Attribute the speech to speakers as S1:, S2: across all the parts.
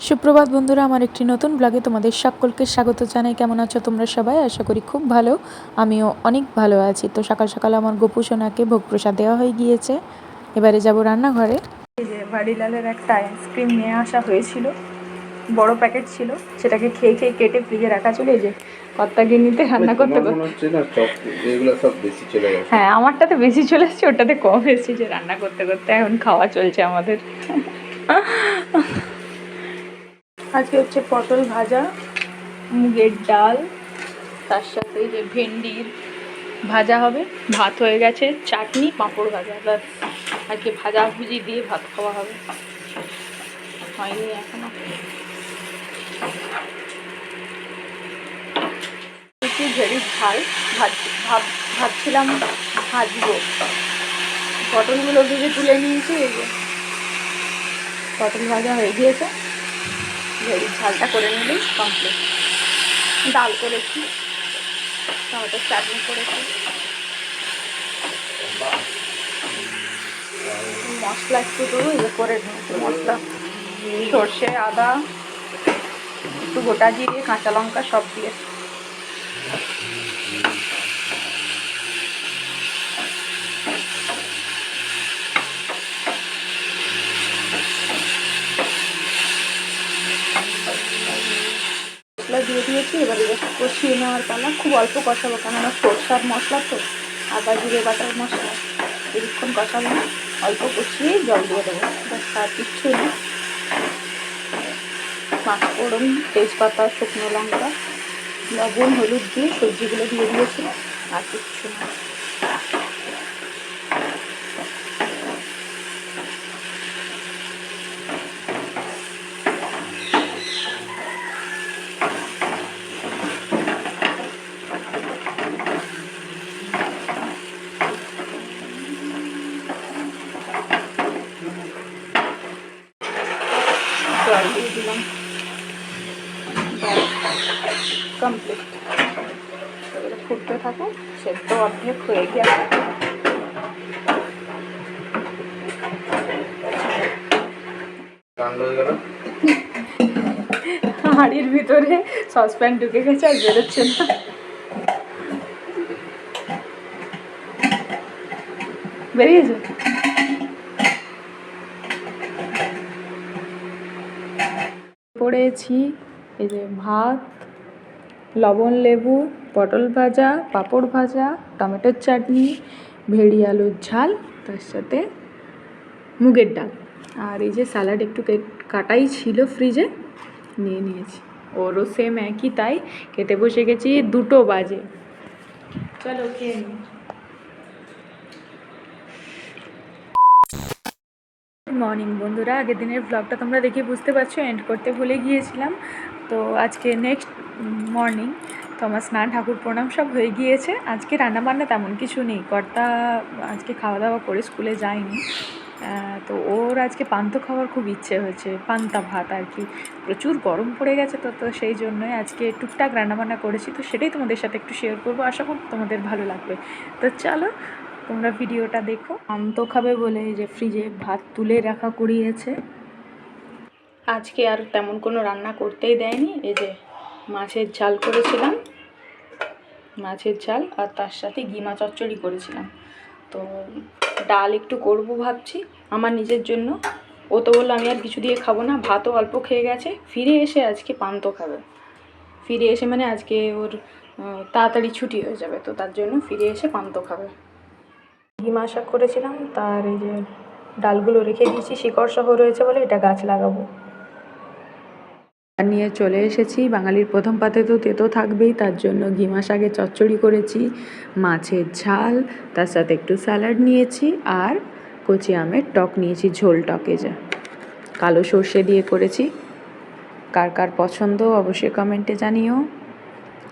S1: সুপ্রভাত বন্ধুরা আমার একটি নতুন ব্লগে তোমাদের সকলকে স্বাগত জানাই। কেমন আছো তোমরা সবাই? আশা করি খুব ভালো। আমিও অনেক ভালো আছি। তো সকাল সকাল আমার গোপু সোনাকে ভোগ প্রসাদ দেওয়া হয়ে গিয়েছে। এবারে যাব রান্নাঘরে।
S2: যে বাড়িলালের একটা আইসক্রিম নিয়ে আসা হয়েছিল। বড় প্যাকেট ছিল। সেটাকে খেয়ে খেয়ে কেটে ফ্রিজে রাখা ছিল। এই যে কর্তা গিন্নিতে রান্না করতে
S3: তোমার
S2: করতে
S3: হচ্ছে না চপ এগুলো সব বেশি চলে গেছে?
S2: হ্যাঁ আমারটাতে বেশি চলে এসেছে ওটাতে কম এসেছে যে রান্না করতে করতে এখন খাওয়া চলছে আমাদের। আজকে হচ্ছে পটল ভাজা, মুগের ডাল, তার সাথে যে ভেন্ডির ভাজা হবে, ভাত হয়ে গেছে, চাটনি, পাঁপড় ভাজা, ব্যাস। আজকে ভাজা ভুজি দিয়ে ভাত খাওয়া হবে। হয়নি এখনও। একটু ভেরি ঝাল ভাব, ভাবছিলাম ভাজবো। পটলগুলো ভেজে তুলে নিয়েছি, এই যে। পটল ভাজা হয়ে গিয়েছে। ভেরি ঝালটা করে নিলেই কমপ্লিট ডাল করেছি টমেটোর চাটনি করেছি। মশলা একটু দেবো ইয়ে করে মশলা। সর্ষে, আদা, একটু গোটা জিরে, কাঁচা লঙ্কা সব দিয়ে। দিয়ে দিয়েছি, এবার এটা কষিয়ে নেওয়ার পালা। খুব অল্প কষাবো, কেননা সরষার মশলা তো, আদা, জিরে, বাটার মশলা, বেশিক্ষণ কষাবো না, অল্প কষিয়ে জল দিয়ে দেবো। ব্যাস, আর কিচ্ছু না। পাঁচফোড়ন তেজপাতা, শুকনো লঙ্কা, লবণ, হলুদ দিয়ে সবজিগুলো দিয়ে দিয়েছি, আর কিচ্ছু না জল দিয়ে দিলাম কমপ্লিট এবারে ফুটতে থাকো সেদ্ধ অর্ধেক হয়ে গেছে। হাঁড়ির ভিতরে সসপ্যান ঢুকে গেছে আর বেরোচ্ছে না। বেরিয়েছে? পড়েছি। এই যে ভাত, লবণ, লেবু, পটল ভাজা, পাঁপড় ভাজা, টমেটোর চাটনি, ভেড়ি আলুর ঝাল, তার সাথে মুগের ডাল। আর এই যে স্যালাড একটু কেট- কাটাই ছিল ফ্রিজে, নিয়ে নিয়েছি। ওরও সেম একই তাই, খেতে বসে গেছি দুটো বাজে। চলো খেয়ে নিই গুড মর্নিং বন্ধুরা, আগের দিনের ব্লগটা তোমরা দেখে বুঝতে পারছ এন্ড করতে ভুলে গিয়েছিলাম। তো আজকে নেক্সট মর্নিং তো আমার স্নান, ঠাকুর প্রণাম সব হয়ে গিয়েছে। আজকে রান্নাবান্না তেমন কিছু নেই। কর্তা আজকে খাওয়া দাওয়া করে স্কুলে যায়নি। তো ওর আজকে পান্ত খাওয়ার খুব ইচ্ছে হয়েছে, পান্তা ভাত আর কি। প্রচুর গরম পড়ে গেছে তো তো সেই জন্যই আজকে টুকটাক রান্নাবান্না করেছি। তো সেটাই তোমাদের সাথে একটু শেয়ার করব। আশা করি তোমাদের ভালো লাগবে। তো চলো তোমরা ভিডিওটা দেখো। পান্ত খাবে বলে যে ফ্রিজে ভাত তুলে রাখা কুড়িয়েছে আজকে আর তেমন কোনো রান্না করতেই দেয়নি। এই যে মাছের ঝাল করেছিলাম। মাছের ঝাল আর তার সাথে গিমা চচ্চড়ি করেছিলাম। তো ডাল একটু করব ভাবছি আমার নিজের জন্য। ও তো বলল, আমি আর কিছু দিয়ে খাব না, ভাতও অল্প খেয়ে গেছে। ফিরে এসে আজকে পান্ত খাবে। ফিরে এসে মানে আজকে ওর তাড়াতাড়ি ছুটি হয়ে যাবে। তো তার জন্য ফিরে এসে পান্ত খাবে। ডিম আশা করেছিলাম, তার এই যে ডালগুলো রেখে দিয়েছি, শিকড় সহ রয়েছে বলে এটা গাছ লাগাবো। আর নিয়ে চলে এসেছি, বাঙালির প্রথম পাতে তো তেতো থাকবেই, তার জন্য ঘিমা শাকের চচ্চড়ি করেছি, মাছের ঝাল, তার সাথে একটু স্যালাড নিয়েছি, আর কচি আমের টক নিয়েছি, ঝোল টকে যা কালো সর্ষে দিয়ে করেছি। কার কার পছন্দ অবশ্যই কমেন্টে জানিও।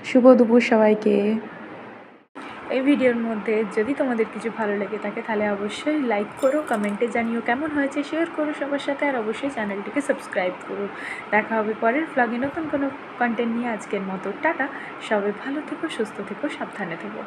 S2: শুভ দুপুর সবাইকে। এই ভিডিওর মধ্যে যদি তোমাদের কিছু ভালো লেগে থাকে, তাহলে অবশ্যই লাইক করো কমেন্টে জানিও কেমন হয়েছে শেয়ার করো সবার সাথে, আর অবশ্যই চ্যানেলটিকে সাবস্ক্রাইব করো। দেখা হবে পরের ব্লগে নতুন কোনো কন্টেন্ট নিয়ে আজকের মতো। টাটা! সবাই ভালো থেকো, সুস্থ থেকো, সাবধানে থেকো।